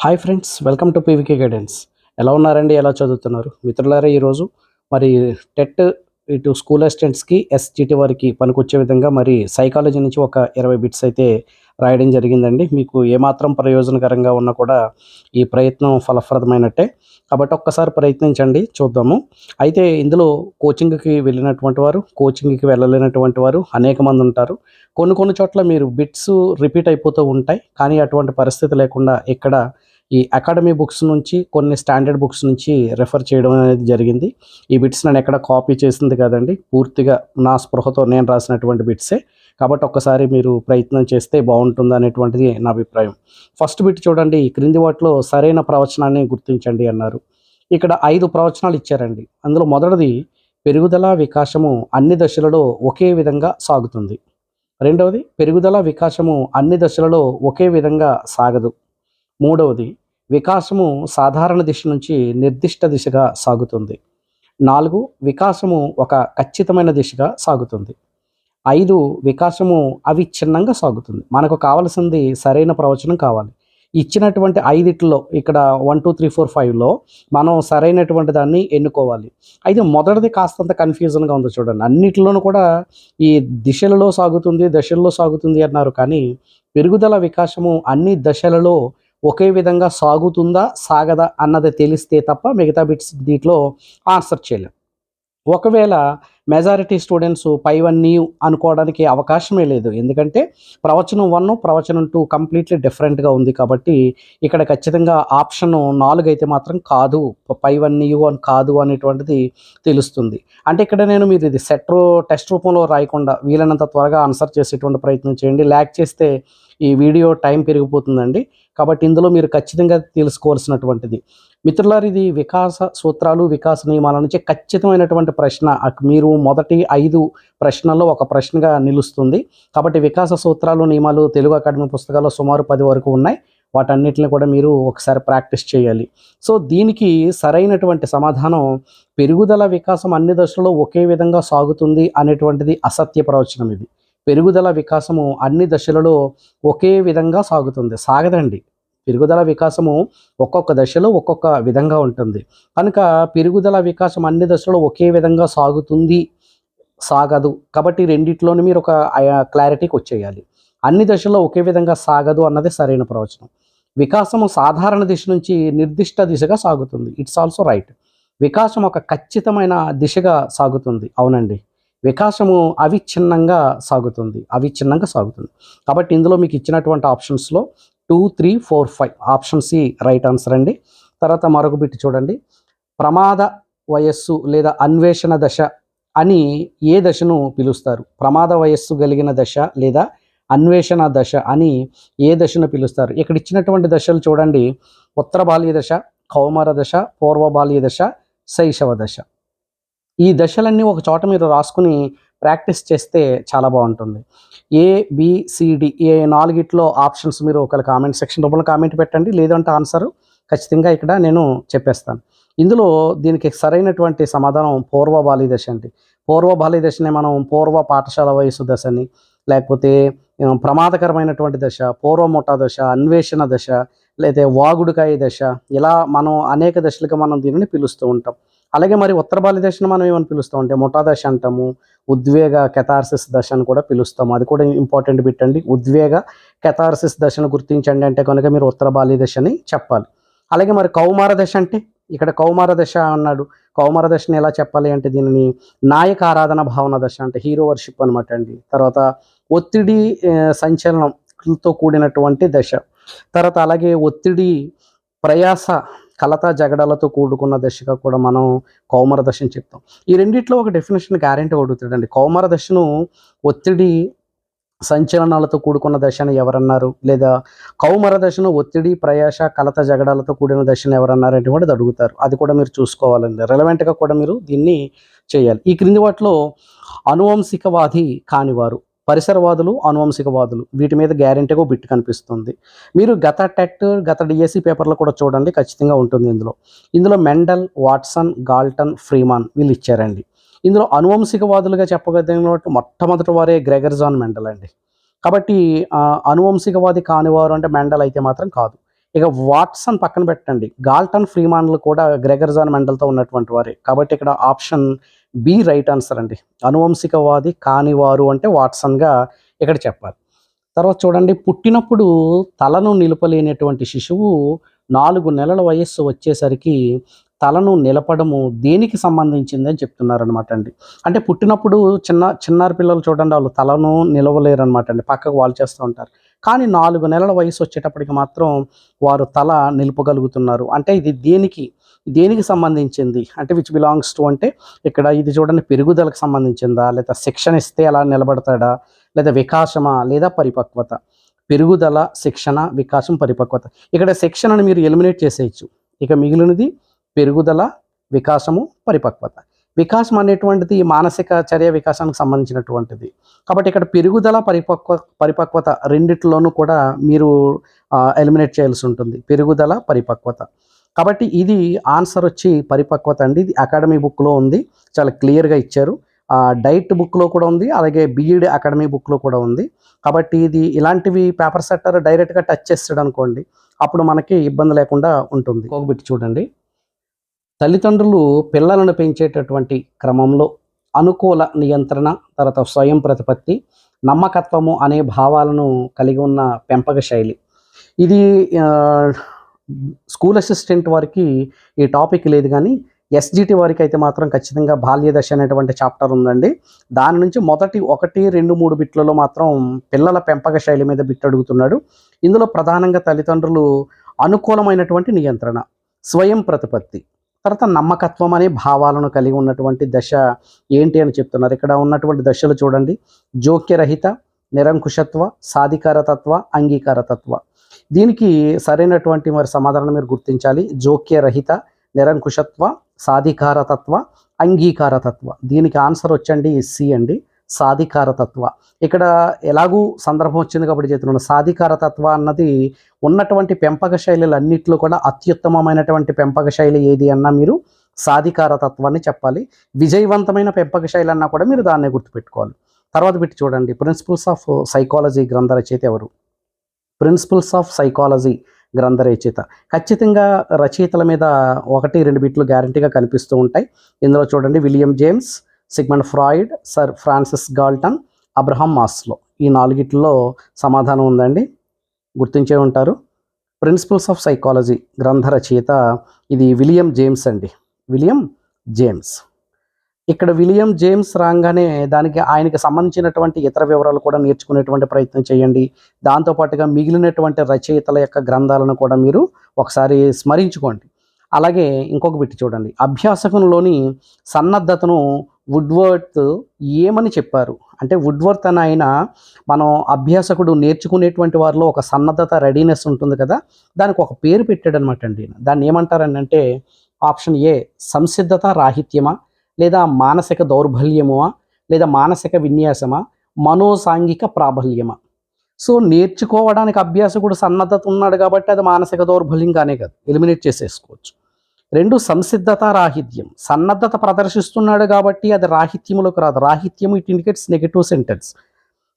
Hi friends welcome to PVK guidance. ఎలా ఉన్నారండి? ఎలా చదువుతున్నారు? మిత్రులారా ఈరోజు మరి టెట్ ఇటు స్కూల్ అసిస్టెంట్స్కి ఎస్జిటి వారికి పనికొచ్చే విధంగా మరి సైకాలజీ నుంచి ఒక ఇరవై బిట్స్ అయితే రాయడం జరిగిందండి. మీకు ఏమాత్రం ప్రయోజనకరంగా ఉన్నా కూడా ఈ ప్రయత్నం ఫలప్రదమైనట్టే. కాబట్టి ఒక్కసారి ప్రయత్నించండి చూద్దాము. అయితే ఇందులో కోచింగ్కి వెళ్ళినటువంటి వారు కోచింగ్కి వెళ్ళలేనటువంటి వారు అనేక మంది ఉంటారు. కొన్ని కొన్ని చోట్ల మీరు బిట్స్ రిపీట్ అయిపోతూ ఉంటాయి. కానీ అటువంటి పరిస్థితి లేకుండా ఇక్కడ ఈ అకాడమీ బుక్స్ నుంచి కొన్ని స్టాండర్డ్ బుక్స్ నుంచి రెఫర్ చేయడం అనేది జరిగింది. ఈ బిట్స్ నేను ఎక్కడ కాపీ చేసింది కదండి. పూర్తిగా నా స్పృహతో నేను రాసినటువంటి బిట్సే. కాబట్టి ఒక్కసారి మీరు ప్రయత్నం చేస్తే బాగుంటుంది అనేటువంటిది నా అభిప్రాయం. ఫస్ట్ బిట్ చూడండి క్రింది వాటిలో సరైన ప్రవచనాన్ని గుర్తించండి అన్నారు. ఇక్కడ ఐదు ప్రవచనాలు ఇచ్చారండి. అందులో మొదటిది పెరుగుదల వికాసము అన్ని దశలలో ఒకే విధంగా సాగుతుంది. రెండవది పెరుగుదల వికాసము అన్ని దశలలో ఒకే విధంగా సాగదు. మూడవది వికాసము సాధారణ దిశ నుంచి నిర్దిష్ట దిశగా సాగుతుంది. నాలుగు వికాసము ఒక ఖచ్చితమైన దిశగా సాగుతుంది. ఐదు వికాసము అవిచ్ఛిన్నంగా సాగుతుంది. మనకు కావలసింది సరైన ప్రవచనం కావాలి. ఇచ్చినటువంటి ఐదిట్లో ఇక్కడ వన్ టూ త్రీ ఫోర్ ఫైవ్లో మనం సరైనటువంటి దాన్ని ఎన్నుకోవాలి. అయితే మొదటిది కాస్తంత కన్ఫ్యూజన్గా ఉంది చూడండి. అన్నిటిలోనూ కూడా ఈ దిశలలో సాగుతుంది దశల్లో సాగుతుంది అన్నారు. కానీ పెరుగుదల వికాసము అన్ని దశలలో ఒకే విధంగా సాగుతుందా సాగదా అన్నది తెలిస్తే తప్ప మిగతా బిట్స్ దీంట్లో ఆన్సర్ చేయలేం. ఒకవేళ మెజారిటీ స్టూడెంట్స్ పై వన్ అనుకోవడానికి అవకాశమే లేదు. ఎందుకంటే ప్రవచనం వన్ ప్రవచనం టూ కంప్లీట్లీ డిఫరెంట్గా ఉంది కాబట్టి ఇక్కడ ఖచ్చితంగా ఆప్షన్ నాలుగు అయితే మాత్రం కాదు పై వన్ అని కాదు అనేటువంటిది తెలుస్తుంది. అంటే ఇక్కడ నేను మీరు ఇది సెట్ టెస్ట్ రూపంలో రాయకుండా వీలైనంత త్వరగా ఆన్సర్ చేసేటువంటి ప్రయత్నం చేయండి. ల్యాక్ చేస్తే ఈ వీడియో టైం పెరిగిపోతుందండి. కాబట్టి ఇందులో మీరు ఖచ్చితంగా తెలుసుకోవాల్సినటువంటిది. మిత్రులారు ఇది వికాస సూత్రాలు వికాస నియమాల నుంచి ఖచ్చితమైనటువంటి ప్రశ్న. మీరు మొదటి ఐదు ప్రశ్నల్లో ఒక ప్రశ్నగా నిలుస్తుంది. కాబట్టి వికాస సూత్రాలు నియమాలు తెలుగు అకాడమీ పుస్తకాల్లో సుమారు పది వరకు ఉన్నాయి. వాటన్నిటిని కూడా మీరు ఒకసారి ప్రాక్టీస్ చేయాలి. సో దీనికి సరైనటువంటి సమాధానం పెరుగుదల వికాసం అన్ని దశల్లో ఒకే విధంగా సాగుతుంది అనేటువంటిది అసత్య ప్రవచనం ఇది. పెరుగుదల వికాసము అన్ని దశలలో ఒకే విధంగా సాగుతుంది. సాగదండి. పెరుగుదల వికాసము ఒక్కొక్క దశలో ఒక్కొక్క విధంగా ఉంటుంది. కనుక పెరుగుదల వికాసం అన్ని దశలో ఒకే విధంగా సాగుతుంది సాగదు. కాబట్టి రెండిట్లోని మీరు ఒక క్లారిటీకి వచ్చేయాలి. అన్ని దశల్లో ఒకే విధంగా సాగదు అన్నది సరైన ప్రవచనం. వికాసము సాధారణ దిశ నుంచి నిర్దిష్ట దిశగా సాగుతుంది. ఇట్స్ ఆల్సో రైట్ వికాసం ఒక ఖచ్చితమైన దిశగా సాగుతుంది. అవునండి. వికాసము అవిచ్ఛిన్నంగా సాగుతుంది. అవిచ్ఛిన్నంగా సాగుతుంది. కాబట్టి ఇందులో మీకు ఇచ్చినటువంటి ఆప్షన్స్లో two three four five. Option C right answer అండి. తర్వాత మరొక బిట్ చూడండి. ప్రమాద వయస్సు లేదా అన్వేషణ దశ అని ఏ దశను పిలుస్తారు? ప్రమాద వయస్సు కలిగిన దశ లేదా అన్వేషణ దశ అని ఏ దశను పిలుస్తారు? ఇక్కడ ఇచ్చినటువంటి దశలు చూడండి. ఉత్తర బాల్య దశ కౌమార దశ పూర్వ బాల్య దశ శైశవ దశ. ఈ దశలన్నీ ఒక చోట మీరు రాసుకుని ప్రాక్టీస్ చేస్తే చాలా బాగుంటుంది. ఏ బిసిడి ఏ నాలుగిట్లో ఆప్షన్స్ మీరు ఒకవేళ కామెంట్ సెక్షన్ రూపంలో కామెంట్ పెట్టండి లేదంటే ఆన్సర్ ఖచ్చితంగా ఇక్కడ నేను చెప్పేస్తాను. ఇందులో దీనికి సరైనటువంటి సమాధానం పూర్వ బాలి దశ అండి. పూర్వ బాలి దశనే మనం పూర్వ పాఠశాల వయసు దశని లేకపోతే ప్రమాదకరమైనటువంటి దశ పూర్వముఠా దశ అన్వేషణ దశ లేదా వాగుడుకాయ దశ ఇలా మనం అనేక దశలుగా మనం దీనిని పిలుస్తూ ఉంటాం. అలాగే మరి ఉత్తర బాల్య దశను మనం ఏమని పిలుస్తాం అంటే ముఠా దశ అంటాము ఉద్వేగ కెథార్సిస్ దశ అని కూడా పిలుస్తాము అది కూడా ఇంపార్టెంట్ బిట్ అండి. ఉద్వేగ కెథార్సిస్ దశను గుర్తించండి అంటే కనుక మీరు ఉత్తర బాల్య దశని చెప్పాలి. అలాగే మరి కౌమార దశ అంటే ఇక్కడ కౌమార దశ అన్నాడు. కౌమార దశని ఎలా చెప్పాలి అంటే దీనిని నాయక ఆరాధన భావన దశ అంటే హీరో వర్షిప్ అనమాట అండి. తర్వాత ఒత్తిడి సంచలనంతో కూడినటువంటి దశ. తర్వాత అలాగే ఒత్తిడి ప్రయాస కలత జగడాలతో కూడుకున్న దశగా కూడా మనం కౌమార దశని చెప్తాం. ఈ రెండిట్లో ఒక డెఫినేషన్ గ్యారెంటీ అడుగుతాడండి కౌమార దశను ఒత్తిడి సంచలనాలతో కూడుకున్న దశను ఎవరన్నారు? లేదా కౌమర దశను ఒత్తిడి ప్రయాస కలత జగడాలతో కూడిన దశను ఎవరన్నారు అనేటువంటిది అడుగుతారు. అది కూడా మీరు చూసుకోవాలండి. రెలవెంట్గా కూడా మీరు దీన్ని చేయాలి. ఈ క్రింది వాటిలో అనువంశికవాది కానివారు. పరిసరవాదులు అనువంశికవాదులు. వీటి మీద గ్యారెంటీగా బిట్ కనిపిస్తుంది. మీరు గత టెట్ గత డిఎస్సి పేపర్లో కూడా చూడండి ఖచ్చితంగా ఉంటుంది ఇందులో. ఇందులో మెండల్ వాట్సన్ గాల్టన్ ఫ్రీమాన్ వీళ్ళు ఇచ్చారండి. ఇందులో అనువంశికవాదులుగా చెప్పగలిగినట్టు మొట్టమొదటి వారే గ్రెగర్జాన్ మెండల్ అండి. కాబట్టి అనువంశికవాది కానివారు అంటే మెండల్ అయితే మాత్రం కాదు. ఇక వాట్సన్ పక్కన పెట్టండి. గాల్టన్ ఫ్రీమాన్లు కూడా గ్రెగర్జాన్ మెండల్తో ఉన్నటువంటి వారే. కాబట్టి ఇక్కడ ఆప్షన్ బి రైట్ ఆన్సర్ అండి. అనువంశికవాది కానివారు అంటే వాట్సన్గా ఇక్కడ చెప్పాలి. తర్వాత చూడండి పుట్టినప్పుడు తలను నిలపలేనటువంటి శిశువు నాలుగు నెలల వయస్సు వచ్చేసరికి తలను నిలపడము దేనికి సంబంధించింది అని చెప్తున్నారు అనమాట అండి. అంటే పుట్టినప్పుడు చిన్న చిన్నారి పిల్లలు చూడండి వాళ్ళు తలను నిలవలేరు అనమాట అండి. పక్కకు వాళ్ళు చేస్తూ ఉంటారు. కానీ నాలుగు నెలల వయసు వచ్చేటప్పటికి మాత్రం వారు తల నిలుపగలుగుతున్నారు. అంటే ఇది దేనికి దేనికి సంబంధించింది? అంటే విచ్ బిలాంగ్స్ టు అంటే ఇక్కడ ఇది చూడండి పెరుగుదలకు సంబంధించిందా? లేదా శిక్షణ ఇస్తే అలా నిలబడతాడా? లేదా వికాసమా? లేదా పరిపక్వత? పెరుగుదల శిక్షణ వికాసం పరిపక్వత. ఇక్కడ శిక్షణను మీరు ఎలిమినేట్ చేసేయచ్చు. ఇక మిగిలినది పెరుగుదల వికాసము పరిపక్వత. వికాసం అనేటువంటిది మానసిక చర్య వికాసానికి సంబంధించినటువంటిది. కాబట్టి ఇక్కడ పెరుగుదల పరిపక్వ పరిపక్వత రెండిట్లోనూ కూడా మీరు ఎలిమినేట్ చేయాల్సి ఉంటుంది. పెరుగుదల పరిపక్వత. కాబట్టి ఇది ఆన్సర్ వచ్చి పరిపక్వత అండి. ఇది అకాడమీ బుక్లో ఉంది. చాలా క్లియర్గా ఇచ్చారు. డైట్ బుక్లో కూడా ఉంది. అలాగే బీఈడి అకాడమీ బుక్లో కూడా ఉంది. కాబట్టి ఇది ఇలాంటివి పేపర్ సెట్టర్ డైరెక్ట్గా టచ్ చేస్తాడు అనుకోండి అప్పుడు మనకి ఇబ్బంది లేకుండా ఉంటుంది. ఒక బిట్ చూడండి. తల్లిదండ్రులు పిల్లలను పెంచేటటువంటి క్రమంలో అనుకూల నియంత్రణ తర్వాత స్వయం ప్రతిపత్తి నమ్మకత్వము అనే భావాలను కలిగి ఉన్న పెంపక శైలి. ఇది స్కూల్ అసిస్టెంట్ వారికి ఈ టాపిక్ లేదు కానీ ఎస్జిటి వారికి అయితే మాత్రం ఖచ్చితంగా బాల్య దశ అనేటువంటి చాప్టర్ ఉందండి. దాని నుంచి మొదటి ఒకటి రెండు మూడు బిట్లలో మాత్రం పిల్లల పెంపక శైలి మీద బిట్ అడుగుతున్నాడు. ఇందులో ప్రధానంగా తల్లిదండ్రులు అనుకూలమైనటువంటి నియంత్రణ స్వయం ప్రతిపత్తి. తర్వాత నమ్మకత్వం అనే భావాలను కలిగి ఉన్నటువంటి దశ ఏంటి అని చెప్తున్నారు. ఇక్కడ ఉన్నటువంటి దశలు చూడండి. జోక్యరహిత నిరంకుశత్వ సాధికారతత్వ అంగీకారతత్వ. దీనికి సరైనటువంటి మరి సమాధానం మీరు గుర్తించాలి. జోక్యరహిత నిరంకుశత్వ సాధికారతత్వ అంగీకారతత్వ. దీనికి ఆన్సర్ వచ్చండి సి అండి. సాధికారతత్వ. ఇక్కడ ఎలాగూ సందర్భం వచ్చింది కాబట్టి చెప్తున్నాను సాధికారతత్వ అన్నది ఉన్నటువంటి పెంపక శైలులన్నింటిలో కూడా అత్యుత్తమమైనటువంటి పెంపక శైలి ఏది అన్నా మీరు సాధికారతత్వాన్ని చెప్పాలి. విజయవంతమైన పెంపక శైలి అన్నా కూడా మీరు దాన్నే గుర్తుపెట్టుకోవాలి. తర్వాత పెట్టి చూడండి. ప్రిన్సిపల్స్ ఆఫ్ సైకాలజీ గ్రంథ రచయిత ఎవరు? ప్రిన్సిపల్స్ ఆఫ్ సైకాలజీ గ్రంథ రచయిత. ఖచ్చితంగా రచయితల మీద ఒకటి రెండు బిట్లు గ్యారంటీగా కనిపిస్తూ ఉంటాయి. ఇందులో చూడండి. William James Sigmund Freud sir Francis Galton Abraham Maslow. ఈ నాలుగిట్లో సమాధానం ఉందండి. గుర్తించే ఉంటారు. ప్రిన్సిపల్స్ ఆఫ్ సైకాలజీ గ్రంథ రచయిత ఇది విలియం జేమ్స్ అండి. William James. ఇక్కడ విలియం జేమ్స్ రాగానే దానికి ఆయనకి సంబంధించినటువంటి ఇతర వివరాలు కూడా నేర్చుకునేటువంటి ప్రయత్నం చేయండి. దాంతోపాటుగా మిగిలినటువంటి రచయితల యొక్క గ్రంథాలను కూడా మీరు ఒకసారి స్మరించుకోండి. అలాగే ఇంకొక బిట్టి చూడండి. అభ్యాసకంలోని సన్నద్ధతను వుడ్వర్త్ ఏమని చెప్పారు? అంటే వుడ్వర్త్ అని ఆయన మనం అభ్యాసకుడు నేర్చుకునేటువంటి వారిలో ఒక సన్నద్ధత రెడీనెస్ ఉంటుంది కదా? దానికి ఒక పేరు పెట్టాడు అనమాట అండి. దాన్ని ఏమంటారని అంటే ఆప్షన్ ఏ సంసిద్ధత రాహిత్యమా? లేదా మానసిక దౌర్బల్యమా లేదా మానసిక విన్యాసమా? మనోసాంఘిక ప్రాబల్యమా? సో నేర్చుకోవడానికి అభ్యాసకుడు సన్నద్ధత ఉన్నాడు కాబట్టి అది మానసిక దౌర్బల్యం కానే కాదు. ఎలిమినేట్ చేసేసుకోవచ్చు. రెండు సంసిద్ధత రాహిత్యం. సన్నద్ధత ప్రదర్శిస్తున్నాడు కాబట్టి అది రాహిత్యములకు రాదు. రాహిత్యము ఇట్ ఇండికేట్స్ నెగటివ్ సెంటెన్స్.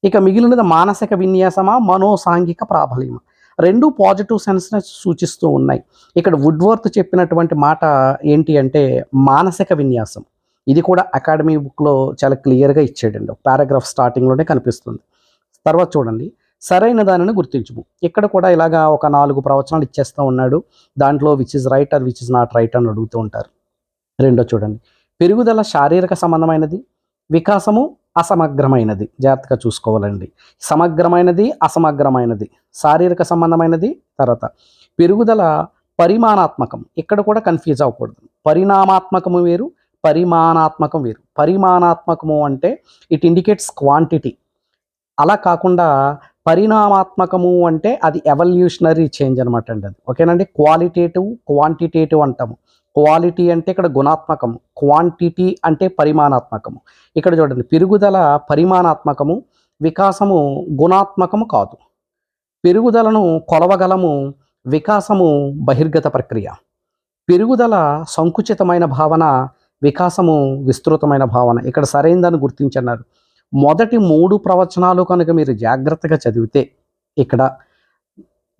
ఇక మిగిలినది మానసిక విన్యాసమా మనోసాంఘిక ప్రాబల్యమా? రెండు పాజిటివ్ సెన్స్ని సూచిస్తూ ఉన్నాయి. ఇక్కడ వుడ్వర్త్ చెప్పినటువంటి మాట ఏంటి అంటే మానసిక విన్యాసం. ఇది కూడా అకాడమీ బుక్లో చాలా క్లియర్గా ఇచ్చాడండి. పారాగ్రాఫ్ స్టార్టింగ్లోనే కనిపిస్తుంది. తర్వాత చూడండి. సరైన దానిని గుర్తించుము. ఇక్కడ కూడా ఇలాగా ఒక నాలుగు ప్రవచనాలు ఇచ్చేస్తూ ఉన్నాడు. దాంట్లో which is right or which is not right అని అడుగుతూ ఉంటారు. రెండో చూడండి. పెరుగుదల శారీరక సంబంధమైనది వికాసము అసమగ్రమైనది. జాగ్రత్తగా చూసుకోవాలండి. సమగ్రమైనది అసమగ్రమైనది. శారీరక సంబంధమైనది తర్వాత పెరుగుదల పరిమాణాత్మకం. ఇక్కడ కూడా కన్ఫ్యూజ్ అవ్వకూడదు. పరిణామాత్మకము వేరు పరిమాణాత్మకం వేరు. పరిమాణాత్మకము అంటే ఇట్ ఇండికేట్స్ క్వాంటిటీ అలా కాకుండా పరిణామాత్మకము అంటే అది ఎవల్యూషనరీ చేంజ్ అనమాట అండి అది. ఓకేనండి? క్వాలిటేటివ్ క్వాంటిటేటివ్ అంటాము. క్వాలిటీ అంటే ఇక్కడ గుణాత్మకము. క్వాంటిటీ అంటే పరిమాణాత్మకము. ఇక్కడ చూడండి పెరుగుదల పరిమాణాత్మకము వికాసము గుణాత్మకము కాదు. పెరుగుదలను కొలవగలము వికాసము బహిర్గత ప్రక్రియ. పెరుగుదల సంకుచితమైన భావన వికాసము విస్తృతమైన భావన. ఇక్కడ సరైనదని గుర్తించన్నారు. మొదటి మూడు ప్రవచనాలు కనుక మీరు జాగ్రత్తగా చదివితే ఇక్కడ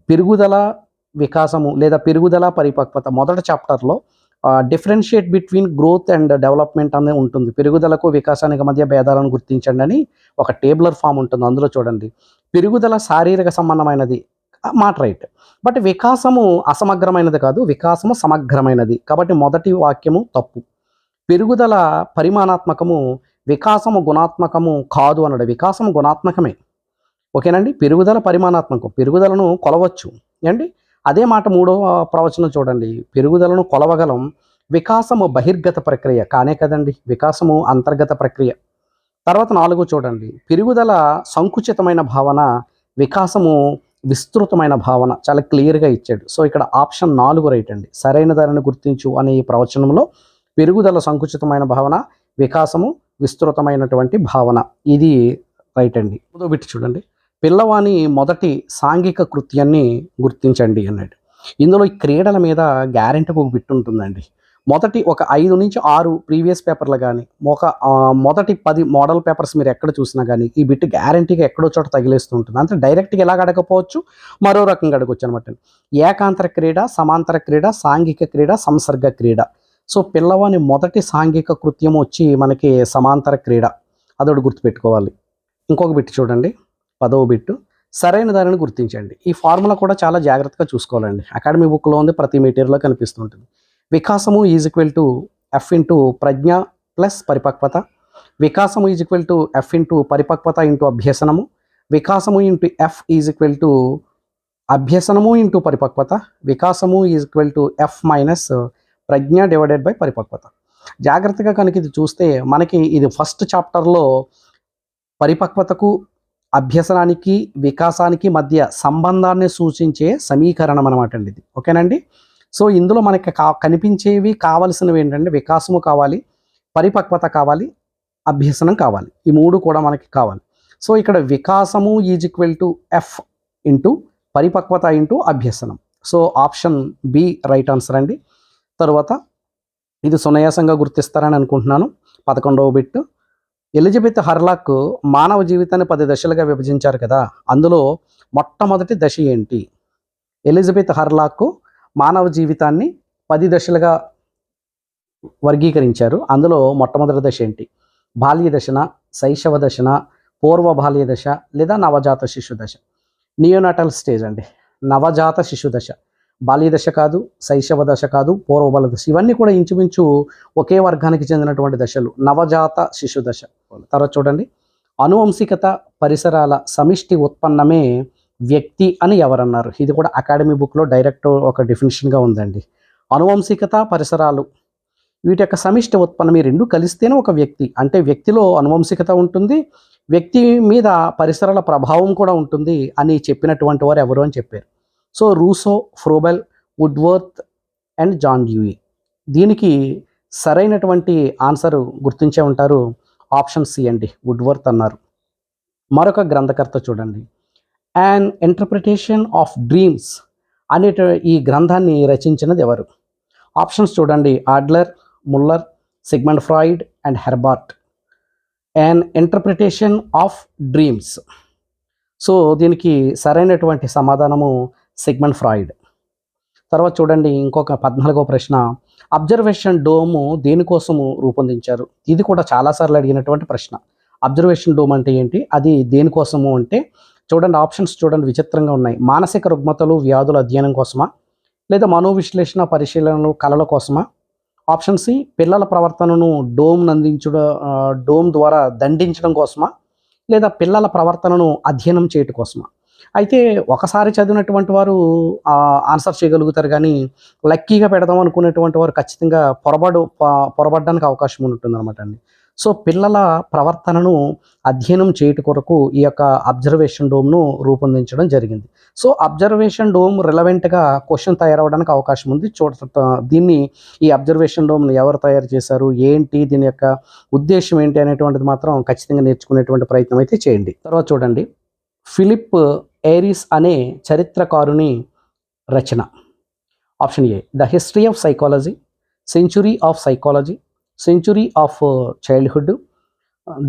పెరుగుదల వికాసము లేదా పెరుగుదల పరిపక్వత మొదటి చాప్టర్లో differentiate between growth and development అనేది ఉంటుంది. పెరుగుదలకు వికాసానికి మధ్య భేదాలను గుర్తించండి అని ఒక టేబులర్ ఫామ్ ఉంటుంది. అందులో చూడండి. పెరుగుదల శారీరక సంబంధమైనది. మాట రైట్. బట్ వికాసము అసమగ్రమైనది కాదు వికాసము సమగ్రమైనది. కాబట్టి మొదటి వాక్యము తప్పు. పెరుగుదల పరిమాణాత్మకము వికాసము గుణాత్మకము కాదు అన్నాడు. వికాసము గుణాత్మకమే. ఓకేనండి? పెరుగుదల పరిమాణాత్మకం. పెరుగుదలను కొలవచ్చు. ఏండి అదే మాట మూడవ ప్రవచనం చూడండి. పెరుగుదలను కొలవగలం వికాసము బహిర్గత ప్రక్రియ. కానే కదండి? వికాసము అంతర్గత ప్రక్రియ. తర్వాత నాలుగు చూడండి. పెరుగుదల సంకుచితమైన భావన వికాసము విస్తృతమైన భావన చాలా క్లియర్గా ఇచ్చాడు. సో ఇక్కడ ఆప్షన్ నాలుగు రైట్ అండి. సరైన ధరను గుర్తించు అనే ఈ ప్రవచనంలో పెరుగుదల సంకుచితమైన భావన వికాసము విస్తృతమైనటువంటి భావన. ఇది రైట్ అండి. బిట్ చూడండి. పిల్లవాని మొదటి సాంఘిక కృత్యాన్ని గుర్తించండి అన్నాడు. ఇందులో ఈ క్రీడల మీద గ్యారెంటీకి ఒక బిట్ ఉంటుందండి. మొదటి ఒక ఐదు నుంచి ఆరు ప్రీవియస్ పేపర్లు కానీ ఒక మొదటి పది మోడల్ పేపర్స్ మీరు ఎక్కడ చూసినా కానీ ఈ బిట్ గ్యారంటీగా ఎక్కడో చోట తగిలేస్తూ ఉంటుంది. అంటే డైరెక్ట్గా ఎలా అడగపోవచ్చు మరో రకంగా అడగవచ్చు అనమాట ఏకాంతర క్రీడ సమాంతర క్రీడ సాంఘిక క్రీడ సంసర్గ క్రీడ. సో పిల్లవాని మొదటి సాంఘిక కృత్యం వచ్చి మనకి సమాంతర క్రీడ. అదొకటి గుర్తుపెట్టుకోవాలి. ఇంకొక బిట్టు చూడండి. పదవ బిట్టు. సరైన దానిని గుర్తించండి. ఈ ఫార్ములా కూడా చాలా జాగ్రత్తగా చూసుకోవాలండి. అకాడమీ బుక్లో ఉంది ప్రతి మెటీరియల్లో కనిపిస్తుంటుంది. వికాసము is equal to F into Pragna plus పరిపక్వత. వికాసము is equal to F into పరిపక్వత ఇంటూ అభ్యసనము. వికాసము into F is equal to అభ్యసనము into పరిపక్వత. వికాసము is equal to F minus Pragna divided by పరిపక్వత. జాగ్రత్తగా కనుక ఇది చూస్తే మనకి ఇది ఫస్ట్ చాప్టర్లో పరిపక్వతకు అభ్యసనానికి వికాసానికి మధ్య సంబంధాన్ని సూచించే సమీకరణం అనమాట అండి ఇది. ఓకేనండి సో ఇందులో మనకి కా కనిపించేవి కావలసినవి ఏంటంటే వికాసము కావాలి పరిపక్వత కావాలి అభ్యసనం కావాలి. ఈ మూడు కూడా మనకి కావాలి. సో ఇక్కడ వికాసము is equal to F into పరిపక్వత ఇంటూ అభ్యసనం. So option B right answer అండి. తరువాత ఇది సునాయాసంగా గుర్తిస్తారని అనుకుంటున్నాను. పదకొండవ బిట్ ఎలిజబెత్ హర్లాక్ మానవ జీవితాన్ని పది దశలుగా విభజించారు కదా అందులో మొట్టమొదటి దశ ఏంటి? ఎలిజబెత్ హర్లాక్ మానవ జీవితాన్ని పది దశలుగా వర్గీకరించారు. అందులో మొట్టమొదటి దశ ఏంటి? బాల్య దశన శైశవ దశన పూర్వ బాల్య దశ లేదా నవజాత శిశు దశ. నియోనాటల్ స్టేజ్ అండి. నవజాత శిశు దశ. బాల్య దశ కాదు శైశవ దశ కాదు పూర్వ బాల్య దశ. ఇవన్నీ కూడా ఇంచుమించు ఒకే వర్గానికి చెందినటువంటి దశలు. నవజాత శిశు దశ. తర్వాత చూడండి. అనువంశికత పరిసరాల సమిష్టి ఉత్పన్నమే వ్యక్తి అని ఎవరన్నారు? ఇది కూడా అకాడమీ బుక్లో డైరెక్ట్ ఒక డెఫినేషన్గా ఉందండి. అనువంశికత పరిసరాలు. వీటి యొక్క సమిష్టి ఉత్పన్నం ఈ రెండు కలిస్తేనే ఒక వ్యక్తి. అంటే వ్యక్తిలో అనువంశికత ఉంటుంది వ్యక్తి మీద పరిసరాల ప్రభావం కూడా ఉంటుంది అని చెప్పినటువంటి వారు ఎవరు అని చెప్పారు? So Rousseau Froebel Woodworth and John Dewey. దీనికి సరైనటువంటి ఆన్సర్ గుర్తించే ఉంటారు ఆప్షన్ సి అండి వుడ్వర్త్ అన్నారు. మరొక గ్రంథకర్త చూడండి. అండ్ ఇంటర్ప్రిటేషన్ ఆఫ్ డ్రీమ్స్ అనే ఈ గ్రంథాన్ని రచించినది ఎవరు? ఆప్షన్స్ చూడండి. Adler Muller Sigmund Freud and Herbart and interpretation of dreams so దీనికి సరైనటువంటి సమాధానము సిగ్మండ్ ఫ్రాయిడ్. తర్వాత చూడండి ఇంకొక పద్నాలుగో ప్రశ్న అబ్జర్వేషన్ డోము దేనికోసము రూపొందించారు? ఇది కూడా చాలాసార్లు అడిగినటువంటి ప్రశ్న. అబ్జర్వేషన్ డోమ్ అంటే ఏంటి? అది దేనికోసము అంటే చూడండి ఆప్షన్స్ చూడండి విచిత్రంగా ఉన్నాయి. మానసిక రుగ్మతలు వ్యాధుల అధ్యయనం కోసమా? లేదా మనోవిశ్లేషణ పరిశీలనలు కళల కోసమా? ఆప్షన్ సి పిల్లల ప్రవర్తనను డోమ్ అందించడం డోమ్ ద్వారా దండించడం కోసమా? లేదా పిల్లల ప్రవర్తనను అధ్యయనం చేయటం కోసమా? అయితే ఒకసారి చదివినటువంటి వారు ఆన్సర్ చేయగలుగుతారు కానీ లక్కీగా పెడదాం అనుకునేటువంటి వారు ఖచ్చితంగా పొరబడు పొరబడడానికి అవకాశం ఉంటుంది అనమాట అండి. సో పిల్లల ప్రవర్తనను అధ్యయనం చేయుట కొరకు ఈ యొక్క అబ్జర్వేషన్ డోమ్ను రూపొందించడం జరిగింది. సో అబ్జర్వేషన్ డోమ్ రిలవెంట్గా క్వశ్చన్ తయారవడానికి అవకాశం ఉంది. చూడ దీన్ని ఈ అబ్జర్వేషన్ డోమ్ను ఎవరు తయారు చేశారు ఏంటి దీని యొక్క ఉద్దేశం ఏంటి అనేటువంటిది మాత్రం ఖచ్చితంగా నేర్చుకునేటువంటి ప్రయత్నం అయితే చేయండి. తర్వాత చూడండి. ఫిలిప్ ఏరిస్ అనే చరిత్రకారుని రచన. Option A the history of psychology century of psychology century of childhood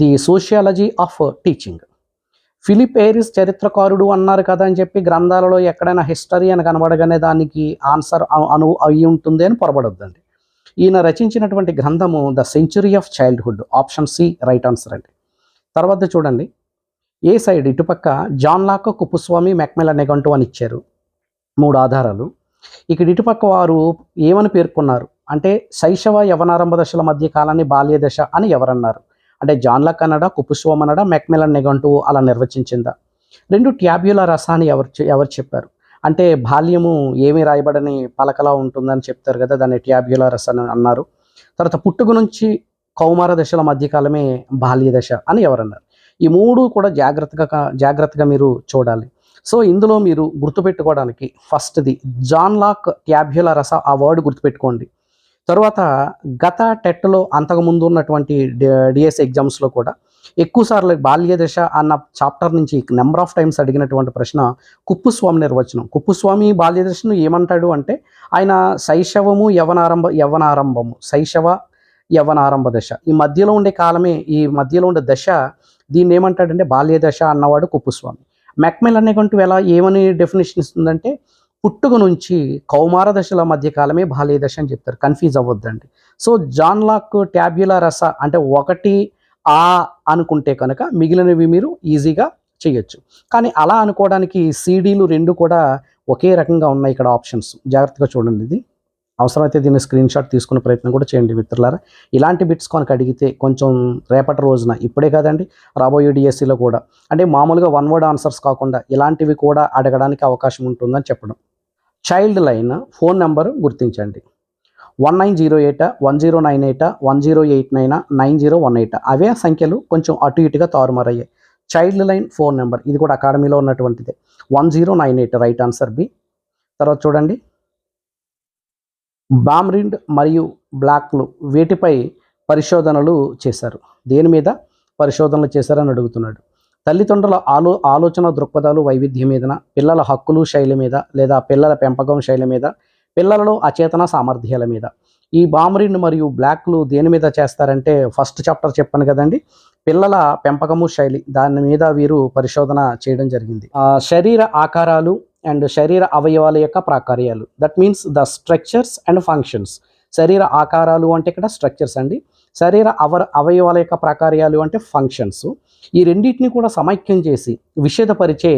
the sociology of teaching. Philip Aries చరిత్రకారుడు అన్నారు కదా అని చెప్పి గ్రంథాలలో ఎక్కడైనా హిస్టరీ అని కనబడగానే దానికి ఆన్సర్ అను అయి ఉంటుంది అని పొరబడొద్దండి. ఈయన రచించినటువంటి గ్రంథము the century of childhood option C right answer అండి. తర్వాత చూడండి. ఏ సైడ్? ఇటుపక్క జాన్ లాక్ కుప్పుస్వామి మెక్మెల నెగంటు అని ఇచ్చారు. మూడు ఆధారాలు. ఇక్కడ ఇటుపక్క వారు ఏమని పేర్కొన్నారు? అంటే శైశవ యవనారంభ దశల మధ్య కాలాన్ని బాల్య దశ అని ఎవరన్నారు? అంటే జాన్ లాక్ అనడా కుప్పుస్వామి అనడా మెక్మెలన్ నెగంటు అలా నిర్వచించిందా? రెండు ట్యాబ్యుల రసాన్ని ఎవరు ఎవరు చెప్పారు? అంటే బాల్యము ఏమి రాయబడని పలకలా ఉంటుందని చెప్తారు కదా దాన్ని ట్యాబ్యుల రసాన్ని అన్నారు. తర్వాత పుట్టుక నుంచి కౌమార దశల మధ్యకాలమే బాల్య దశ అని ఎవరన్నారు? ఈ మూడు కూడా జాగ్రత్తగా జాగ్రత్తగా మీరు చూడాలి. సో ఇందులో మీరు గుర్తుపెట్టుకోవడానికి ఫస్ట్ది జాన్ లాక్ ట్యాబ్యుల రస ఆ వర్డ్ గుర్తుపెట్టుకోండి. తర్వాత గత టెట్లో అంతకుముందు ఉన్నటువంటి డిఎస్ ఎగ్జామ్స్లో కూడా ఎక్కువసార్లు బాల్య దశ అన్న చాప్టర్ నుంచి నెంబర్ ఆఫ్ టైమ్స్ అడిగినటువంటి ప్రశ్న కుప్పుస్వామి నిర్వచనం. కుప్పుస్వామి బాల్య దశను ఏమంటాడు అంటే ఆయన శైశవము యవనారంభ యవనారంభము శైశవ యవనారంభ దశ. ఈ మధ్యలో ఉండే కాలమే ఈ మధ్యలో ఉండే దశ దీన్ని ఏమంటాడంటే బాల్యదశ అన్నవాడు కుప్పుస్వామి. మెక్మెల్ అనేటువంటి ఎలా ఏమని డెఫినేషన్ ఇస్తుందంటే పుట్టుక నుంచి కౌమార దశల మధ్య కాలమే బాల్య దశ అని చెప్తారు. Confuse అవ్వద్దండి. So John Locke tabula rasa అంటే ఒకటి ఆ అనుకుంటే కనుక మిగిలినవి మీరు ఈజీగా చేయొచ్చు. కానీ అలా అనుకోవడానికి సీడీలు రెండు కూడా ఒకే రకంగా ఉన్నాయి ఇక్కడ ఆప్షన్స్. జాగ్రత్తగా చూడండి ఇది. అవసరమైతే దీన్ని స్క్రీన్ షాట్ తీసుకునే ప్రయత్నం కూడా చేయండి మిత్రులారా. ఇలాంటి బిట్స్ కనుక అడిగితే కొంచెం రేపటి రోజున ఇప్పుడే కాదండి రాబోయే డిఎస్సిలో కూడా. అంటే మామూలుగా వన్ వర్డ్ ఆన్సర్స్ కాకుండా ఇలాంటివి కూడా అడగడానికి అవకాశం ఉంటుందని చెప్పడం. చైల్డ్ లైన్ ఫోన్ నెంబర్ గుర్తించండి. One nine zero eight one zero nine eight one zero eight nine nine zero one eight అవే సంఖ్యలు కొంచెం అటు ఇటుగా తారుమారయ్యాయి. చైల్డ్ లైన్ ఫోన్ నెంబర్ ఇది కూడా అకాడమీలో ఉన్నటువంటిదే. One zero nine eight right answer B తర్వాత చూడండి. బామ్రిండ్ మరియు బ్లాక్లు వీటిపై పరిశోధనలు చేశారు. దేని మీద పరిశోధనలు చేశారని అడుగుతున్నాడు. తల్లిదండ్రుల ఆలో ఆలోచన దృక్పథాలు వైవిధ్యం మీదన పిల్లల హక్కులు శైలి మీద లేదా పిల్లల పెంపకం శైలి మీద పిల్లలలో అచేతన సామర్థ్యాల మీద. ఈ బామ్రిండ్ మరియు బ్లాక్లు దేని మీద చేస్తారంటే ఫస్ట్ చాప్టర్ చెప్పాను కదండి. పిల్లల పెంపకము శైలి దాని మీద వీరు పరిశోధన చేయడం జరిగింది. శరీర ఆకారాలు అండ్ శరీర అవయవాల యొక్క ప్రాకార్యాలు. That means the structures and functions శరీర ఆకారాలు అంటే ఇక్కడ స్ట్రక్చర్స్ అండి. శరీర అవ అవయవాల యొక్క ప్రాకార్యాలు అంటే ఫంక్షన్స్ ఈ రెండింటిని కూడా సమైక్యం చేసి విషేదపరిచే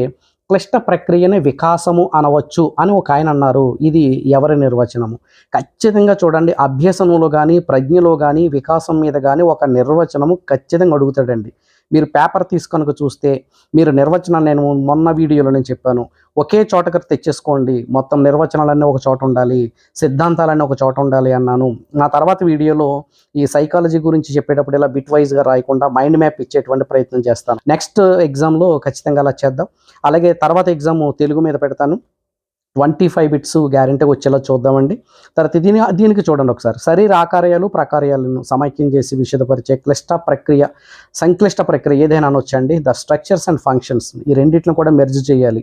క్లిష్ట ప్రక్రియనే వికాసము అనవచ్చు అని ఒక ఆయన అన్నారు. ఇది ఎవరి నిర్వచనము? ఖచ్చితంగా చూడండి అభ్యసనంలో కానీ ప్రజ్ఞలో కానీ వికాసం మీద కానీ ఒక నిర్వచనము ఖచ్చితంగా అడుగుతాడండి. మీరు పేపర్ తీసుకొనక చూస్తే మీరు నిర్వచనం నేను మొన్న వీడియోలో నేను చెప్పాను. ఒకే చోటకి తెచ్చేసుకోండి. మొత్తం నిర్వచనాలన్నీ ఒక చోట ఉండాలి. సిద్ధాంతాలన్నీ ఒక చోట ఉండాలి అన్నాను. నా తర్వాత వీడియోలో ఈ సైకాలజీ గురించి చెప్పేటప్పుడు ఇలా బిట్ వైజ్గా రాయకుండా మైండ్ మ్యాప్ ఇచ్చేటువంటి ప్రయత్నం చేస్తాను. నెక్స్ట్ ఎగ్జామ్లో ఖచ్చితంగా అలా చేద్దాం. అలాగే తర్వాత ఎగ్జామ్ తెలుగు మీద పెడతాను. ట్వంటీ ఫైవ్ బిట్స్ గ్యారంటీ వచ్చేలా చూద్దామండి. తర్వాత దీని దీనికి చూడండి ఒకసారి. శరీర ఆకార్యాలు ప్రకార్యాలను సమైక్యం చేసి విషదపరిచే క్లిష్ట ప్రక్రియ సంక్లిష్ట ప్రక్రియ ఏదైనా అనొచ్చండి. ద స్ట్రక్చర్స్ అండ్ ఫంక్షన్స్ ఈ రెండింటిని కూడా మెర్జ్ చేయాలి.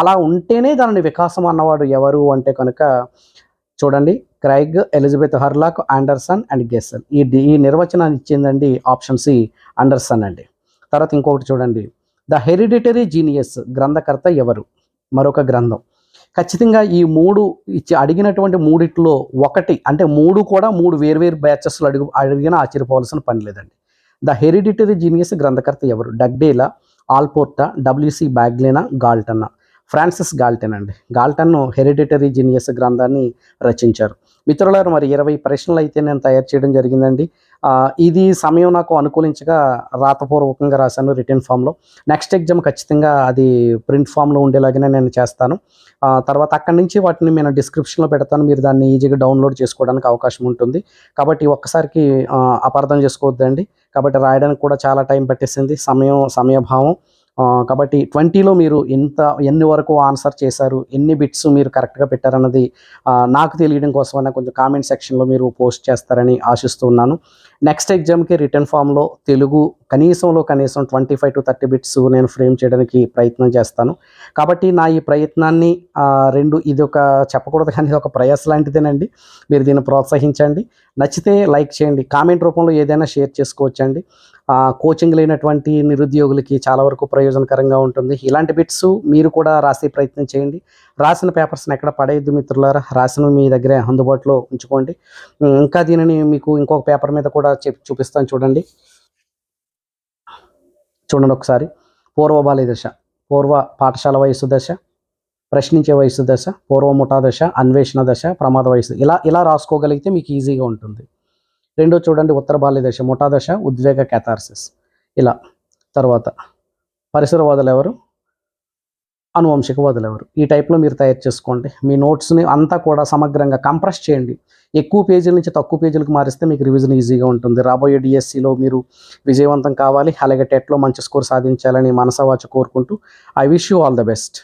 అలా ఉంటేనే దానిని వికాసం అన్నవాడు ఎవరు అంటే కనుక చూడండి. Craig Elizabeth Hurlock Anderson and Gesell. ఈ ఈ నిర్వచనాన్ని ఇచ్చిందండి ఆప్షన్ సి అండర్సన్ అండి. తర్వాత ఇంకొకటి చూడండి. ద హెరిడిటరీ జీనియస్ గ్రంథకర్త ఎవరు? మరొక గ్రంథం. ఖచ్చితంగా ఈ మూడు ఇచ్చి అడిగినటువంటి మూడిట్లో ఒకటి అంటే మూడు కూడా మూడు వేర్వేరు బ్యాచెస్లో అడుగు అడిగినా ఆశ్చర్యపోవాల్సిన పని లేదండి. ద హెరిడిటరీ జీనియస్ గ్రంథకర్త ఎవరు? డగ్డేలా ఆల్పోర్టా డబ్ల్యూసి బ్యాగ్లేనా గాల్టన్నా? ఫ్రాన్సిస్ గాల్టన్ అండి. గాల్టన్ హెరిడిటరీ జీనియస్ గ్రంథాన్ని రచించారు. మిత్రులారు మరి ఇరవై ప్రశ్నలు అయితే నేను తయారు చేయడం జరిగిందండి. ఇది సమయం నాకు అనుకూలించగా రాతపూర్వకంగా రాశాను రిటర్న్ ఫామ్లో. నెక్స్ట్ ఎగ్జామ్ ఖచ్చితంగా అది ప్రింట్ ఫామ్లో ఉండేలాగానే నేను చేస్తాను. తర్వాత అక్కడి నుంచి వాటిని నేను డిస్క్రిప్షన్లో పెడతాను. మీరు దాన్ని ఈజీగా డౌన్లోడ్ చేసుకోవడానికి అవకాశం ఉంటుంది. కాబట్టి ఒక్కసారికి అపార్థం చేసుకోవద్దండి. కాబట్టి రాయడానికి కూడా చాలా టైం పట్టేసింది. సమయం సమయభావం కాబట్టి ట్వంటీలో మీరు ఎంత ఎన్ని వరకు ఆన్సర్ చేశారు ఎన్ని బిట్స్ మీరు కరెక్ట్గా పెట్టారన్నది నాకు తెలియడం కోసమైనా కొంచెం కామెంట్ సెక్షన్లో మీరు పోస్ట్ చేస్తారని ఆశిస్తున్నాను నెక్స్ట్ ఎగ్జామ్కి రిటర్న్ ఫామ్లో తెలుగు కనీసంలో కనీసం twenty five to thirty bits నేను ఫ్రేమ్ చేయడానికి ప్రయత్నం చేస్తాను. కాబట్టి నా ఈ ప్రయత్నాన్ని రెండు ఇది ఒక చెప్పకూడదు కానీ ఇది ఒక ప్రయాస లాంటిదేనండి. మీరు దీన్ని ప్రోత్సహించండి. నచ్చితే లైక్ చేయండి. కామెంట్ రూపంలో ఏదైనా షేర్ చేసుకోవచ్చండి. కోచింగ్ లేనటువంటి నిరుద్యోగులకి చాలా వరకు ప్రయోజనకరంగా ఉంటుంది. ఇలాంటి బిట్స్ మీరు కూడా రాసే ప్రయత్నం చేయండి. రాసిన పేపర్స్ని ఎక్కడ పడేయద్దు మిత్రులారా. రాసిన మీ దగ్గర అందుబాటులో ఉంచుకోండి. ఇంకా దీనిని మీకు ఇంకొక పేపర్ మీద కూడా చెప్ చూపిస్తాను చూడండి. చూడండి ఒకసారి. పూర్వ బాల్య దశ పూర్వ పాఠశాల వయసు దశ ప్రశ్నించే వయసు దశ పూర్వ ముఠా దశ అన్వేషణ దశ ప్రమాద వయసు ఇలా ఇలా రాసుకోగలిగితే మీకు ఈజీగా ఉంటుంది. రెండో చూడండి ఉత్తర బాల్యదశ ముఠాదశ ఉద్వేగ క్యాథార్సిస్ ఇలా. తర్వాత పరిసరవాదులు ఎవరు? అనువంశికవాదులు ఎవరు? ఈ టైప్లో మీరు తయారు చేసుకోండి. మీ నోట్స్ని అంతా కూడా సమగ్రంగా కంప్రెస్ చేయండి. ఎక్కువ పేజీల నుంచి తక్కువ పేజీలకు మారిస్తే మీకు రివిజన్ ఈజీగా ఉంటుంది. రాబోయే డిఎస్సిలో మీరు విజయవంతం కావాలి. అలాగే టెట్లో మంచి స్కోర్ సాధించాలని మనసవాచ కోరుకుంటూ I wish you all the best